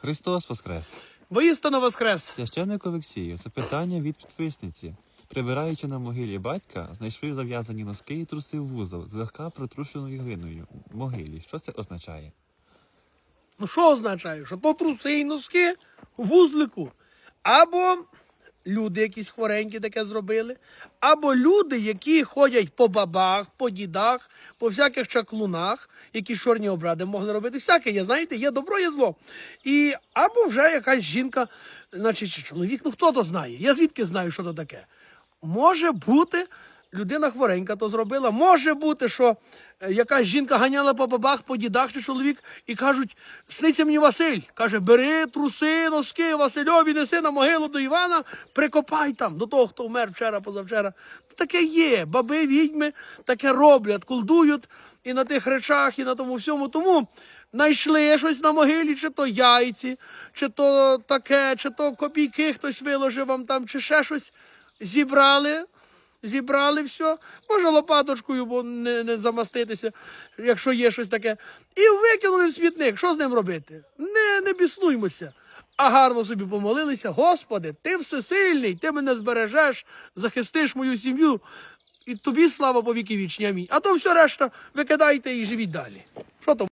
Христос Воскрес! Воістину воскрес. Священник Олексію, запитання від підписниці. Прибираючи на могилі батька, знайшли зав'язані носки і труси в вузол, з легка протрушеною глиною в могилі. Що це означає? Ну що означає? Що то труси і носки в вузлику. Або люди якісь хворенькі таке зробили, або люди, які ходять по бабах, по дідах, по всяких чаклунах, які чорні обради могли робити. Всяке є, знаєте, є добро, є зло. І або вже якась жінка, значить, чи чоловік, ну хто то знає. Я звідки знаю, що то таке. Може бути, людина хворенька то зробила. Може бути, що е, якась жінка ганяла по бабах, по дідах чи чоловік, і кажуть, сниться мені Василь. Каже, бери труси, носки, Васильові, неси на могилу до Івана, прикопай там, до того, хто вмер вчора, позавчора. Таке є. Баби, відьми таке роблять, колдують і на тих речах, і на тому всьому. Тому знайшли щось на могилі, чи то яйці, чи то таке, чи то копійки хтось виложив вам там, чи ще щось. Зібрали, зібрали все, може лопаточкою, бо не, не замаститися, якщо є щось таке. І викинули в смітник. Що з ним робити? Не, не біснуймося. А гарно собі помолилися. Господи, ти всесильний, ти мене збережеш, захистиш мою сім'ю. І тобі слава по віки вічні. Амінь. А то все решта викидайте і живіть далі. Що там?